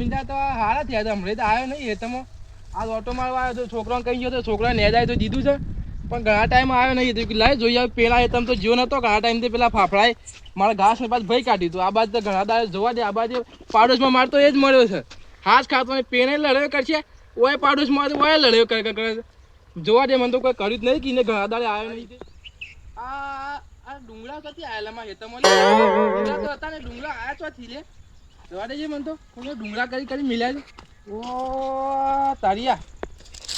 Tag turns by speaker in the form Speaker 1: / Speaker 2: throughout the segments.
Speaker 1: આવ્યો હમણાં તો આવ્યો નહીં હેતમાં આ ઓટો મારવા આવ્યો તો છોકરાને કહી ગયો તો છોકરા ને જાય તો દીધું છે. પણ ઘણા ટાઈમ આવ્યો નહીં. તો લાય જોઈ આવ્યો પેલા હેતમ તો જીવો નતો. ઘણા ટાઈમથી પેલા ફાફડાય મારા ઘાસ પાછું ભઈ કાઢ્યું હતું આ બાજુ તો ઘણા દાડે જોવા દે. આ બાજુ પાડોશમાં મારતો એ જ મળ્યો છે. હાથ ખાતો ને પેને લડ્યો કરશે. ઓય પાડોશમાં તો ઓય લડ્યો કરે કરે. જોવા દે, મને તો કોઈ કર્યું જ નહીં કીને ઘણા દાડે આવ્યો નહીં. આ આ ડુંગળા ક્યાંથી આયેલા માં હેતમ ડુંગળા તો હતા ને ડુંગળા આયા ચોથી લે જોવા દેજે મને તો. ડુંગળા કરી કરી મિલ્યા ઓ, તારિયા.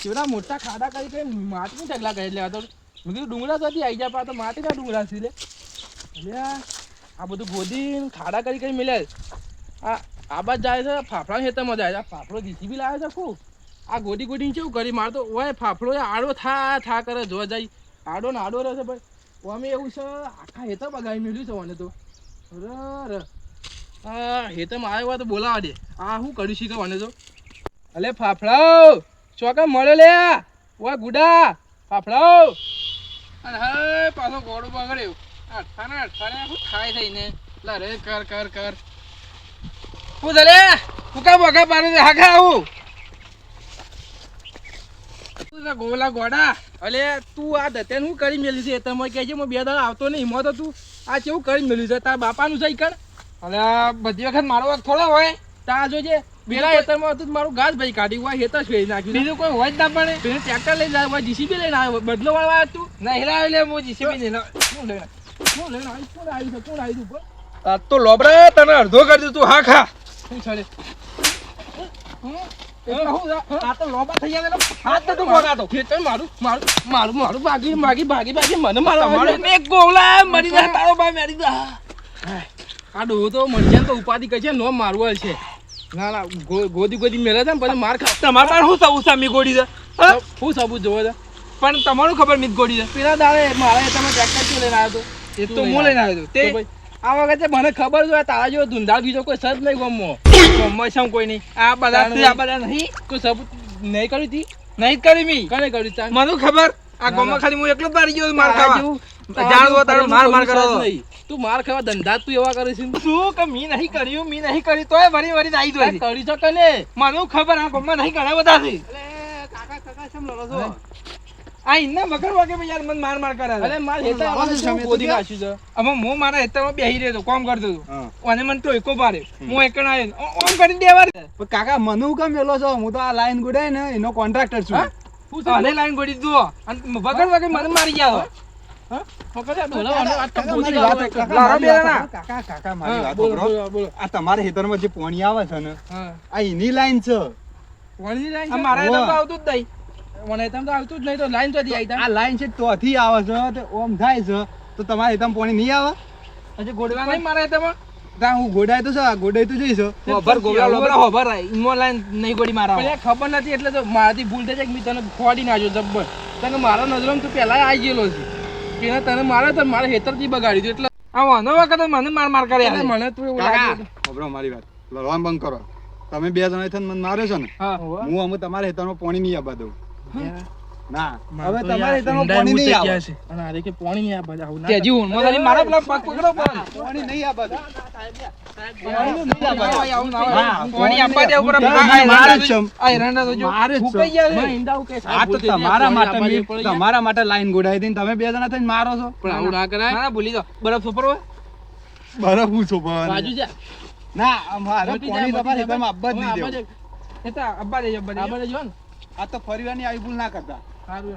Speaker 1: કેવડા મોટા ખાડા કરી કરી માટીની ઢગલા કરી લેવા તો. મેં કીધું ડુંગળા તો આવી જાય તો માટીના ડુંગળા છે આ બધું ગોદી ખાડા કરી કરી મિલ્યા. આ આ બાજ જાય છે ફાફડા ખેતરમાં જાય છે. આ ફાફડો જીસીબી લાવે છે ખૂબ. આ ગોડી ગોડી કેવું કરી મારતો. ઓય, ફાફડો આડો થા થા કરે, જોવા જાય. આડો ને આડો રહે છે ભાઈ. અમે એવું છે, આખા હેતર બગાડી મેળ્યું છે મને તો. અરે. હા આવ્યો હોય તો બોલાવા દે. આ શું કર્યું કે મને તો? અલે ફાફડાઓ, ચોકા મળ્યો લે. ઓય ગુડા, ફાફડાઓ. અને હે, પાછો ગોળો બગડ્યો. અઠાને અઠાને શું થાય થઈને? લા રે, કર કર કર. હું દલે હું કા બગા પાડે હાકા આવું. તું ગોલા ગોડા. અલે, તું આ દતેન હું કરી મેલી છે? તમે કહેજે હું બે દાડા આવતો નહીં, હિંમત તો તું. આ કેવું કરી મેલ્યું છે? તારા બાપાનું છે ઈ કર
Speaker 2: અલે આ બધી વખત મારો વાંક થોડો હોય
Speaker 1: તા જોજે. પેલા હેતરમાં હતું મારું ઘાસ ભાઈ કાઢી હોય હેતર ફેરી નાખ્યું.
Speaker 2: બીજું કોઈ હોય જ ના પડે
Speaker 1: પેલું ટ્રેક્ટર લઈને આવ્યો હોય જીસીબી લઈને આવ્યો બદલો વાળવા હતું.
Speaker 2: ના હિલાવે લે હું જીસીબી ને
Speaker 1: શું લઈને શું લઈને આવી કોણ આવી કોણ આવ્યું તું
Speaker 2: આ તો લોબડા તને અડધો કરી દીધું હા ખા.
Speaker 1: શું ચાલે આ તો લોબા થઈ ગયા
Speaker 2: હાથ તો તું ભગાતો.
Speaker 1: ખેતર મારું મારું મારું મારું ભાગી ભાગી ભાગી ભાગી મને મારવા
Speaker 2: એક ગોળા મરી જા તારો બા મરી જા
Speaker 1: આ ડોહો તો મરી તો ઉપાધિ કરશે નો મારવા છે. ના ના ગોદી ગોદી મેલે છે ને પછી માર ખા
Speaker 2: તમારે પાસે શું સબૂત સામી ગોડી છે? હા?
Speaker 1: શું સબૂત જોવો છે?
Speaker 2: પણ તમારું ખબર મીત ગોડી છે?
Speaker 1: પેલા દાડે મારે તમે ટ્રેક્ટર શું લઈને આવ્યો
Speaker 2: એ તો હું લઈને આવ્યો હતો. તે
Speaker 1: આ વખતે મને ખબર છે તારા જેવો ધુંધાળ બીજો કોઈ સજ નહીં ગમો
Speaker 2: ગામમાં છે કોઈ નહીં. આ બધા આ બધા નહીં.
Speaker 1: કોઈ સબૂત નહીં કર્યું તી
Speaker 2: નહીં જ કરી મી?
Speaker 1: કને કર્યું
Speaker 2: મને ખબર. આ
Speaker 1: ગમો
Speaker 2: ખાલી હું એકલો જ મારી ગયો માર ખાવા. જાણવો તારો માર માર કરો.
Speaker 1: નહીં. તું માર ખાવા ધંધા તું એવા કરે છે?
Speaker 2: શું કે મી નહીં કર્યું? મી નહીં કર્યું તોય વરી વરી આવી જોઈ
Speaker 1: કરી છો કને
Speaker 2: મને ખબર? આ ગમમાં નહીં ઘણા બધા છે
Speaker 1: કાકા કાકા કેમ લડો
Speaker 2: છો? આ ઇન્ના મગર વાગે પણ યાર મન માર માર કરે.
Speaker 1: અરે માર હેતા આવા
Speaker 3: છો
Speaker 1: શું
Speaker 3: તો
Speaker 1: ગોદી
Speaker 3: ક્યાં?
Speaker 1: છે
Speaker 2: હવે મો મારા હેતરમાં બેહી રહ્યો કામ કરતો હતો. અને મને ટોયકો પાડે. હું એકણ આવ્યો ઓમ કરી દેવા
Speaker 3: પણ કાકા મને કેમ મેલો છો? હું તો આ લાઈન ગુડાય ને એનો કોન્ટ્રાક્ટર છું.
Speaker 1: હું? શું?
Speaker 2: લાઈન ગોડી દો અને વગર વગર મને મારી ગયા
Speaker 3: તમારા ખેતરમાં જે પોણી આવે છે ને આ એની લાઈન છે.
Speaker 1: લાઈન
Speaker 2: મારા. હેતર આવતું જ નહીં.
Speaker 1: મને તો આવતું જ નહીં તો લાઈન ચોથી આવી
Speaker 3: આ લાઈન છે તોથી આવે છે તે ઓમ થાય છે. તો તમારા ખેતરમાં પોણી નહીં આવે?
Speaker 2: હજી ગોળવા નહીં મારા હેતરમાં
Speaker 3: ત્યાં હું ગોડાય તો છે આ ગોડાય તો જઈશ.
Speaker 2: હોભર ગોળા લોબરા હોભર આય. લાઈન નહીં ગોડી મારા
Speaker 1: પણ ખબર નથી એટલે તો મારાથી ભૂલ થઈ જાય કે મેં તને ખોડી નાખ્યો જબ્બર. તને મારા નજરમાં તું પેલા આવી ગયેલો છે. પેલા તને મારે તો હેતર હેતરથી બગાડી દીધું. એટલે
Speaker 2: આ વાંધો વખત મને માર માર કરે
Speaker 1: એટલે મને તું એવું લાગે
Speaker 3: ખબર મારી વાત. લડવાનું બંધ કરો. તમે બે જણા થઈને મને માર્યો છો ને?
Speaker 2: હું.
Speaker 3: અમે તમારા હેતરમાં પોણી નહીં આપવા દઉં. ના. હવે તમારે
Speaker 1: યાર
Speaker 3: પોણી નહીં
Speaker 1: ઊંચે
Speaker 3: આવે
Speaker 1: અને આરે કે પોણી નહીં
Speaker 2: આપવા મારા પગ પકડો પણ.
Speaker 3: નહીં દઉં. તમારા માટે લાઈન ગોડાવી દઈ તમે બે જણા થઈને મારો છો
Speaker 1: પણ આવું ના કરાય
Speaker 2: ભૂલી જાઓ બરફ સોપરો
Speaker 3: બરફ હું
Speaker 1: જા
Speaker 3: ના આ મારે
Speaker 1: મટી
Speaker 3: પોણી
Speaker 1: જા, મટી
Speaker 3: તમારા
Speaker 1: જા.
Speaker 3: ખેતરમાં આવવા જ નહીં દેવું.
Speaker 2: એ તો અબ્બા અબ્બા
Speaker 3: આ તો ફરીવારની આવી ભૂલ ના કરતા
Speaker 1: સારું